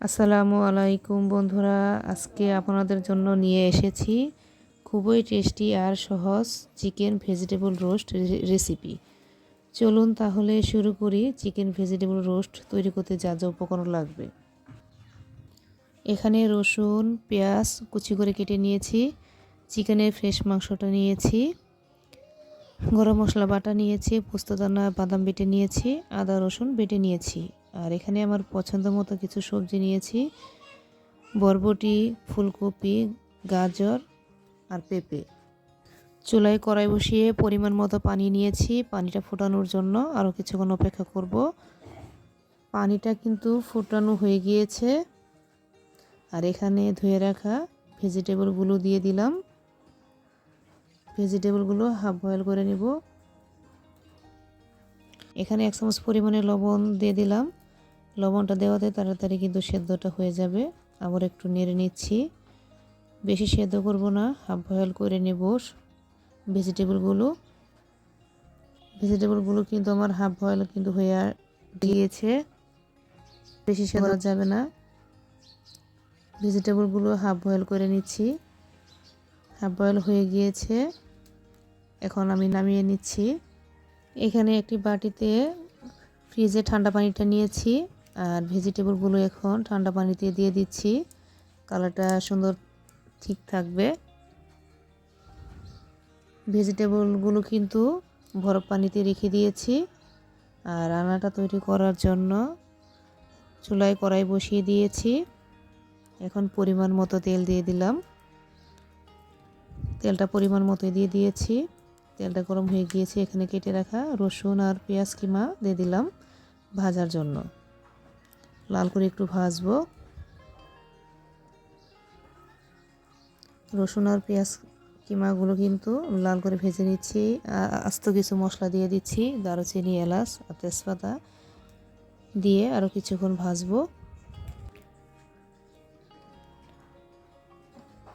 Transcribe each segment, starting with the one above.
আসসালামু আলাইকুম বন্ধুরা, আজকে আপনাদের জন্য নিয়ে এসেছি খুবই টেস্টি আর সহজ চিকেন ভেজিটেবল রোস্ট রেসিপি। চলুন তাহলে শুরু করি, চিকেন ভেজিটেবল রোস্ট তৈরি করতে যা যা উপকরণ লাগবে। এখানে রসুন, পেঁয়াজ কুচি করে কেটে নিয়েছি চিকেনের ফ্রেশ মাংসটা নিয়েছি, গরম মশলা বাটা নিয়েছি পোস্তদানা বাদাম বেটে নিয়েছি, আদা রসুন বেটে নিয়েছি। আর এখানে আমার পছন্দ মতো কিছু সবজি নিয়েছি। বরবটি, ফুলকপি, গাজর আর পেঁপে। চুলায় কড়াই বসিয়ে পরিমাণ মতো পানি নিয়েছি। পানিটা ফোটানোর জন্য আরও কিছুক্ষণ অপেক্ষা করব। পানিটা কিন্তু ফোটানো হয়ে গিয়েছে। আর এখানে ধুয়ে রাখা ভেজিটেবলগুলো দিয়ে দিলাম। ভেজিটেবলগুলো হাফ বয়েল করে নিব। এখানে এক চামচ পরিমাণে লবণ দিয়ে দিলাম। লবণটা দেওয়াতে তাড়াতাড়ি কিন্তু সেদ্ধটা হয়ে যাবে। আবার একটু নেড়ে নিচ্ছি। বেশি সেদ্ধ করব না, হাফ বয়েল করে নেব ভেজিটেবলগুলো। ভেজিটেবলগুলো কিন্তু আমার হাফ বয়েল কিন্তু হয়ে গিয়েছে। বেশি সেদ্ধ যাবে না। ভেজিটেবলগুলো হাফ বয়েল করে নিচ্ছি। হাফ বয়েল হয়ে গিয়েছে। এখন আমি নামিয়ে নিচ্ছি। এখানে একটি বাটিতে ফ্রিজে ঠান্ডা পানিটা নিয়েছি। ভেজিটেবলগুলো এখন ঠান্ডা পানিতে দিয়ে দিচ্ছি। কালারটা সুন্দর ঠিক থাকবে। ভেজিটেবলগুলো কিন্তু বরফ পানিতে রেখে দিয়েছি। আর রান্নাটা তৈরি করার জন্য চুলায় কড়াই বসিয়ে দিয়েছি। এখন পরিমাণ মতো তেল দিয়ে দিলাম। তেলটা পরিমাণ মতো দিয়ে দিয়েছি। তেলটা গরম হয়ে গিয়েছে, এখানে কেটে রাখা রসুন আর পেঁয়াজ কিমা দিয়ে দিলাম ভাজার জন্য। লাল করে একটু ভাজবো। রসুন আর পেঁয়াজ কিমাগুলো কিন্তু লাল করে ভেজে নিচ্ছি। আস্ত কিছু মশলা দিয়ে দিচ্ছি, দারুচিনি, এলাচ আর তেজপাতা দিয়ে আরও কিছুক্ষণ ভাজবো।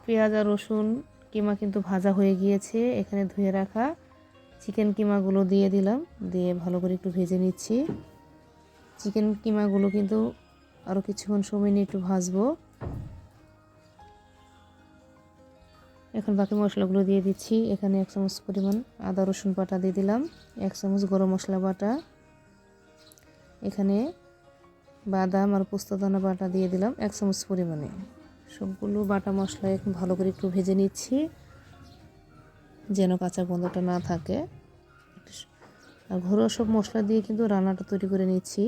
পেঁয়াজ আর রসুন কিমা কিন্তু ভাজা হয়ে গিয়েছে, এখানে ধুয়ে রাখা চিকেন কিমাগুলো দিয়ে দিলাম, দিয়ে ভালো করে একটু ভেজে নিচ্ছি। চিকেন কিমাগুলো কিন্তু আরও কিছুক্ষণ সময় নিয়ে একটু ভাজবো। এখন বাকি মশলাগুলো দিয়ে দিচ্ছি। এখানে এক চামচ পরিমাণ আদা, রসুন বাটা দিয়ে দিলাম। এক চামচ গরম মশলা বাটা। এখানে বাদাম আর পোস্তদানা বাটা দিয়ে দিলাম এক চামচ পরিমাণে। সবগুলো বাটা মশলা এখন ভালো করে একটু ভেজে নিচ্ছি, যেন কাঁচা গন্ধটা না থাকে। আর ঘরোয়া সব মশলা দিয়ে কিন্তু রান্নাটা তৈরি করে নিচ্ছি।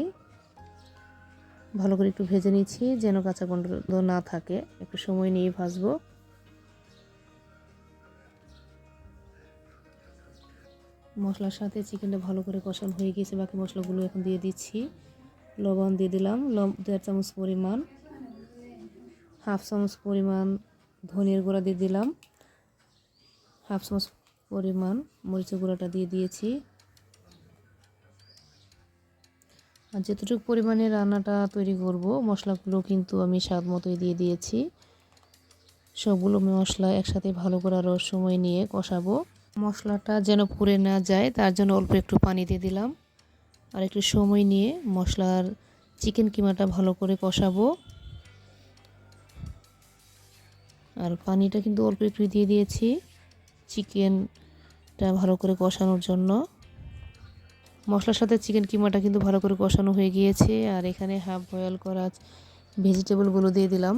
ভালো করে একটু ভেজে নিচ্ছি, যেন কাঁচা গন্ধ না থাকে। একটু সময় নিয়ে ভাজবো। মশলার সাথে চিকেনটা ভালো করে কষানো হয়ে গিয়েছে, বাকি মশলাগুলো এখন দিয়ে দিচ্ছি। লবণ দিয়ে দিলাম দেড় চামচ পরিমাণ, হাফ চামচ পরিমাণ ধনিয়ার গুঁড়া দিয়ে দিলাম, হাফ চামচ পরিমাণ মরিচের গুঁড়াটা দিয়ে দিয়েছি। আর যতটুকু পরিমাণে রান্নাটা তৈরি করব, মশলাগুলো কিন্তু আমি স্বাদ মতোই দিয়ে দিয়েছি। সবগুলো মশলা একসাথে ভালো করে আরও সময় নিয়ে কষাবো। মশলাটা যেন পুড়ে না যায়, তার জন্য অল্প একটু পানি দিয়ে দিলাম। আর একটু সময় নিয়ে মশলার চিকেন কিমাটা ভালো করে কষাবো। আর পানিটা কিন্তু অল্প একটু দিয়ে দিয়েছি, চিকেনটা ভালো করে কষানোর জন্য। মশলার সাথে চিকেন কিমাটা কিন্তু ভালো করে কষানো হয়ে গিয়েছে। আর এখানে হাফ বয়েল করা ভেজিটেবলগুলো দিয়ে দিলাম।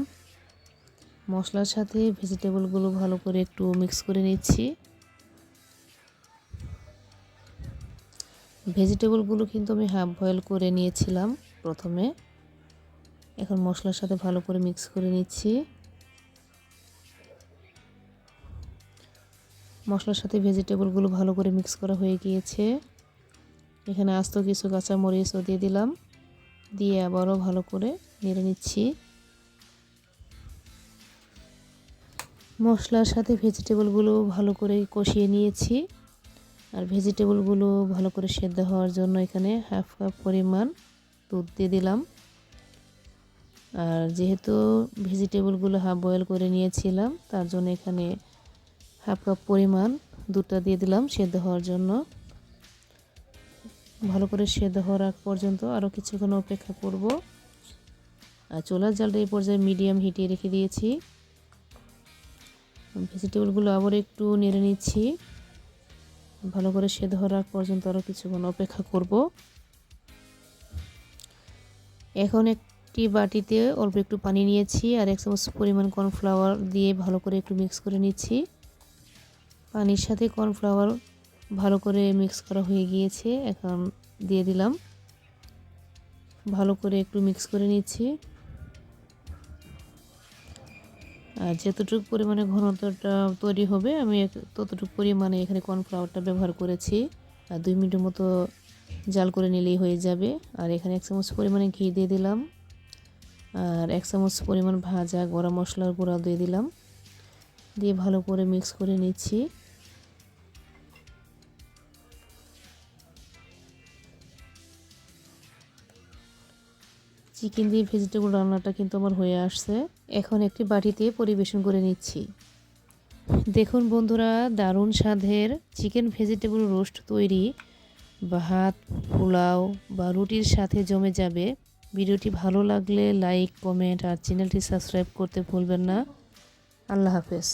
মশলার সাথে ভেজিটেবলগুলো ভালো করে একটু মিক্স করে নিচ্ছি। ভেজিটেবলগুলো কিন্তু আমি হাফ বয়েল করে নিয়েছিলাম প্রথমে। এখন মশলার সাথে ভালো করে মিক্স করে নিচ্ছি। মশলার সাথে ভেজিটেবলগুলো ভালো করে মিক্স করা হয়ে গিয়েছে। এখানে আস্ত কিছু কাঁচা মরিচও দিয়ে দিলাম। দিয়ে আবারও ভালো করে নেড়ে নিচ্ছি। মশলার সাথে ভেজিটেবলগুলো ভালো করে কষিয়ে নিয়েছি। আর ভেজিটেবলগুলো ভালো করে সেদ্ধ হওয়ার জন্য এখানে হাফ কাপ পরিমাণ দুধ দিয়ে দিলাম। আর যেহেতু ভেজিটেবলগুলো হাফ বয়েল করে নিয়েছিলাম, তার জন্য এখানে হাফ কাপ পরিমাণ দুধটা দিয়ে দিলাম সেদ্ধ হওয়ার জন্য। ভালো করে সেদ্ধ হওয়ার আগ পর্যন্ত আরও কিছুক্ষণ অপেক্ষা করব। আর চোলার জালটা এই পর্যায়ে মিডিয়াম হিটে রেখে দিয়েছি। ভেজিটেবলগুলো আবার একটু নেড়ে নিচ্ছি। ভালো করে সেদ্ধ হওয়ার আগ পর্যন্ত আরও কিছুক্ষণ অপেক্ষা করব। এখন একটি বাটিতে অল্প একটু পানি নিয়েছি আর এক চামচ পরিমাণ কর্নফ্লাওয়ার দিয়ে ভালো করে একটু মিক্স করে নিচ্ছি। পানির সাথে কর্নফ্লাওয়ার ভালো করে মিক্স করা হয়ে গিয়েছে, এখন দিয়ে দিলাম। ভালো করে একটু মিক্স করে নিচ্ছি। আর যতটুকু পরিমাণে ঘনত্বটা তৈরি হবে, আমি ততটুকু পরিমাণে এখানে কর্নফ্লাওয়ারটা ব্যবহার করেছি। আর দুই মিনিটের মতো জাল করে নিলেই হয়ে যাবে। আর এখানে এক চামচ পরিমাণে ঘি দিয়ে দিলাম। আর এক চামচ পরিমাণ ভাজা গরম মশলার গুঁড়া দিয়ে দিলাম। দিয়ে ভালো করে মিক্স করে নিচ্ছি। চিকেন দিয়ে ভেজিটেবল রান্নাটা কিন্তু আমার হয়ে আসছে। এখন একটি বাটিতে পরিবেশন করে নিচ্ছি। দেখুন বন্ধুরা, দারুণ স্বাদের চিকেন ভেজিটেবল রোস্ট তৈরি। ভাত পোলাও বা রুটির সাথে জমে যাবে। ভিডিওটি ভালো লাগলে লাইক কমেন্ট আর চ্যানেলটি সাবস্ক্রাইব করতে ভুলবেন না। আল্লাহ হাফেজ।